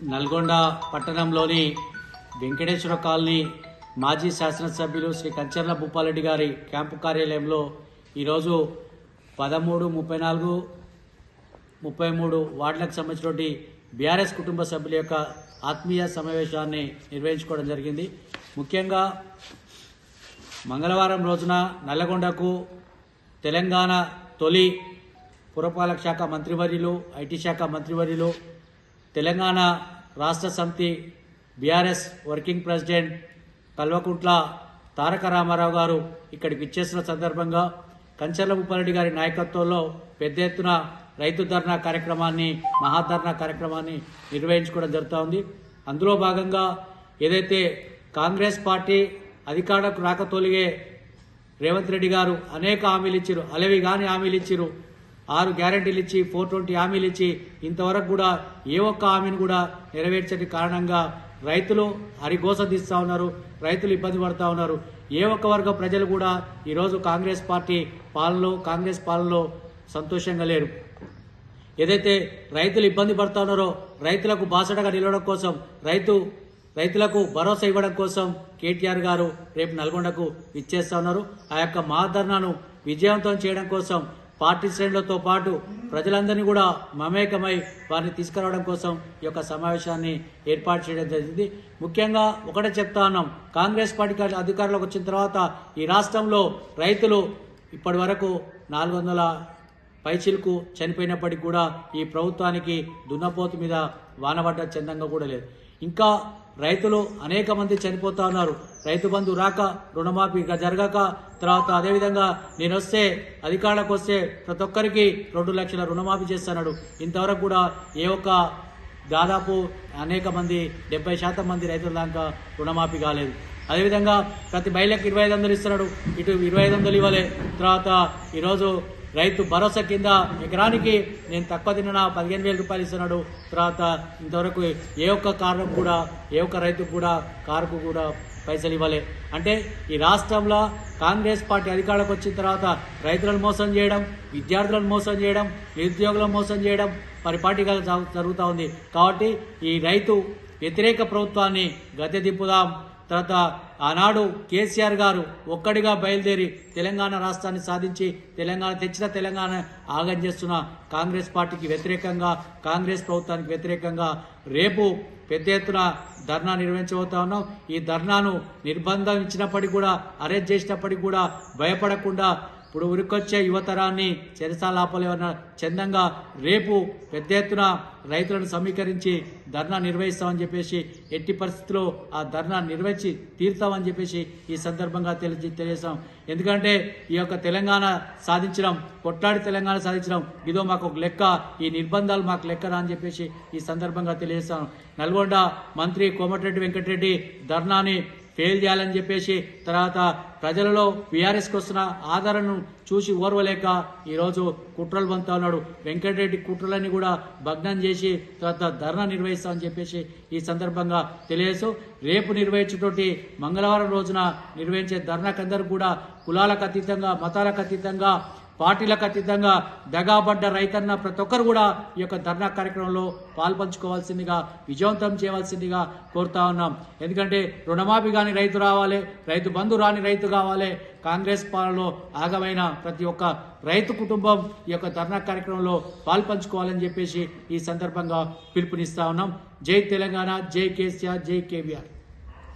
నల్గొండ పట్టణంలోని వెంకటేశ్వర కాలనీ మాజీ శాసనసభ్యులు శ్రీ కంచర్ల భూపాలరెడ్డి గారి క్యాంపు కార్యాలయంలో ఈరోజు పదమూడు ముప్పై నాలుగు ముప్పై మూడు వార్డులకు సంబంధించినటువంటి బీఆర్ఎస్ కుటుంబ సభ్యుల యొక్క ఆత్మీయ సమావేశాన్ని నిర్వహించుకోవడం జరిగింది. ముఖ్యంగా మంగళవారం రోజున నల్లగొండకు తెలంగాణ తొలి పురపాలక శాఖ మంత్రివర్యులు ఐటీ శాఖ మంత్రివర్యులు Telangana Rashtra Samithi BRS working president Kalvakuntla Taraka Ramarao గారు ఇక్కడికి ఇచ్చేసిన సందర్భంగా కంచర్ల ఉప్పారెడ్డి గారి నాయకత్వంలో పెద్ద ఎత్తున రైతు ధర్నా కార్యక్రమాన్ని మహాధర్నా కార్యక్రమాన్ని నిర్వహించుకోవడం జరుగుతూ ఉంది. అందులో భాగంగా ఏదైతే కాంగ్రెస్ పార్టీ అధికారంలోకి రాకతోలిగే రేవంత్ రెడ్డి గారు అనేక హామీలు ఇచ్చారు. అలవి కాని హామీలు ఇచ్చారు. ఆరు గ్యారంటీలు ఇచ్చి ఫోర్ ట్వంటీ హామీలు ఇచ్చి ఇంతవరకు కూడా ఏ ఒక్క హామీని కూడా నెరవేర్చని కారణంగా రైతులు హరిగోస తీస్తూ ఉన్నారు రైతులు ఇబ్బంది పడుతూ ఉన్నారు. ఏ ఒక్క వర్గ ప్రజలు కూడా ఈరోజు కాంగ్రెస్ పార్టీ పాలనలో కాంగ్రెస్ పాలనలో సంతోషంగా లేరు. ఏదైతే రైతులు ఇబ్బంది పడుతూ ఉన్నారో రైతులకు బాసటగా నిలవడం కోసం రైతు రైతులకు భరోసా ఇవ్వడం కోసం కేటీఆర్ గారు రేపు నల్గొండకు ఇచ్చేస్తా ఉన్నారు. ఆ యొక్క మహాధర్నాను విజయవంతం చేయడం కోసం పార్టీ శ్రేణులతో పాటు ప్రజలందరినీ కూడా మమేకమై వారిని తీసుకురావడం కోసం ఈ యొక్క సమావేశాన్ని ఏర్పాటు చేయడం జరిగింది. ముఖ్యంగా ఒకటే చెప్తా ఉన్నాం. కాంగ్రెస్ పార్టీ అధికారంలోకి వచ్చిన తర్వాత ఈ రాష్ట్రంలో రైతులు ఇప్పటి వరకు నాలుగు వందల పైచిలకు చనిపోయినప్పటికీ కూడా ఈ ప్రభుత్వానికి దున్నపోతు మీద వానబడ్డ చందంగా కూడా లేదు. ఇంకా రైతులు అనేక మంది చనిపోతా ఉన్నారు. రైతు బంధు రాక రుణమాఫీ జరగక తర్వాత అదేవిధంగా నేను వస్తే అధికారులకు వస్తే ప్రతి ఒక్కరికి రెండు లక్షల రుణమాఫీ చేస్తున్నాడు ఇంతవరకు కూడా ఏ ఒక్క దాదాపు అనేక మంది డెబ్బై శాతం మంది రైతుల దాకా రుణమాఫీ కాలేదు. అదేవిధంగా ప్రతి మహిళకి ఇరవై ఐదు వందలు ఇస్తున్నాడు. ఇటు ఇరవై ఐదు వందలు ఇవ్వలే. తర్వాత ఈరోజు రైతు భరోసా కింద ఎకరానికి నేను తక్కువ తిన్నా? పదిహేను వేల రూపాయలు ఇస్తున్నాడు. తర్వాత ఇంతవరకు ఏ ఒక్క కారణం కూడా ఏ ఒక్క రైతుకు కూడా కారుకు కూడా పైసలు ఇవ్వలే. అంటే ఈ రాష్ట్రంలో కాంగ్రెస్ పార్టీ అధికారంలోకి వచ్చిన తర్వాత రైతులను మోసం చేయడం విద్యార్థులను మోసం చేయడం నిరుద్యోగులను మోసం చేయడం పరిపాటిగా జరుగుతూ ఉంది. కాబట్టి ఈ రైతు వ్యతిరేక ప్రభుత్వాన్ని గద్దె దింపుదాం. తర్వాత ఆనాడు కేసీఆర్ గారు ఒక్కడిగా బయలుదేరి తెలంగాణ రాష్ట్రాన్ని సాధించి తెలంగాణ తెచ్చిన తెలంగాణ ఆగం చేస్తున్న కాంగ్రెస్ పార్టీకి వ్యతిరేకంగా కాంగ్రెస్ ప్రభుత్వానికి వ్యతిరేకంగా రేపు పెద్ద ఎత్తున ధర్నా నిర్వహించబోతా ఉన్నాం. ఈ ధర్నాను నిర్బంధం ఇచ్చినప్పటికీ కూడా అరెస్ట్ చేసినప్పటికీ కూడా భయపడకుండా ఇప్పుడు ఉరికొచ్చే యువతరాన్ని చెరసాలాపలేవన్న చందంగా రేపు పెద్ద ఎత్తున రైతులను సమీకరించి ధర్నా నిర్వహిస్తామని చెప్పేసి ఎట్టి పరిస్థితుల్లో ఆ ధర్నా నిర్వహించి తీరుతామని చెప్పేసి ఈ సందర్భంగా తెలిసి తెలియజేస్తాం. ఎందుకంటే ఈ యొక్క తెలంగాణ సాధించడం కొట్లాడి తెలంగాణ సాధించడం ఇదో మాకు ఒక లెక్క ఈ నిర్బంధాలు మాకు లెక్కరా అని చెప్పేసి ఈ సందర్భంగా తెలియజేశాం నల్గొండ మంత్రి కోమటిరెడ్డి వెంకటరెడ్డి ధర్నాని ఫెయిల్ చేయాలని చెప్పేసి తర్వాత ప్రజలలో బీఆర్ఎస్కి వస్తున్న ఆదరణను చూసి ఓర్వలేక ఈరోజు కుట్రలు పంతా ఉన్నాడు. వెంకటరెడ్డి కుట్రలన్నీ కూడా భగ్నం చేసి తర్వాత ధర్నా నిర్వహిస్తామని చెప్పేసి ఈ సందర్భంగా తెలియజేస్తూ రేపు నిర్వహించేటువంటి మంగళవారం రోజున నిర్వహించే ధర్నాకందరూ కూడా కులాలకు అతీతంగా మతాలకు అతీతంగా పార్టీలకు అతీతంగా దగాబడ్డ రైతన్న ప్రతి ఒక్కరు కూడా ఈ యొక్క ధర్నా కార్యక్రమంలో పాల్పంచుకోవాల్సిందిగా విజయవంతం చేయవలసిందిగా కోరుతా ఉన్నాం. ఎందుకంటే రుణమాఫీ కాని రైతు రావాలి రైతు బంధు రాని రైతు కావాలి. కాంగ్రెస్ పాలనలో ఆగమైన ప్రతి ఒక్క రైతు కుటుంబం ఈ యొక్క ధర్నా కార్యక్రమంలో పాల్పంచుకోవాలని చెప్పేసి ఈ సందర్భంగా పిలుపునిస్తా ఉన్నాం. జై తెలంగాణ జై కేసీఆర్ జై కేవీఆర్.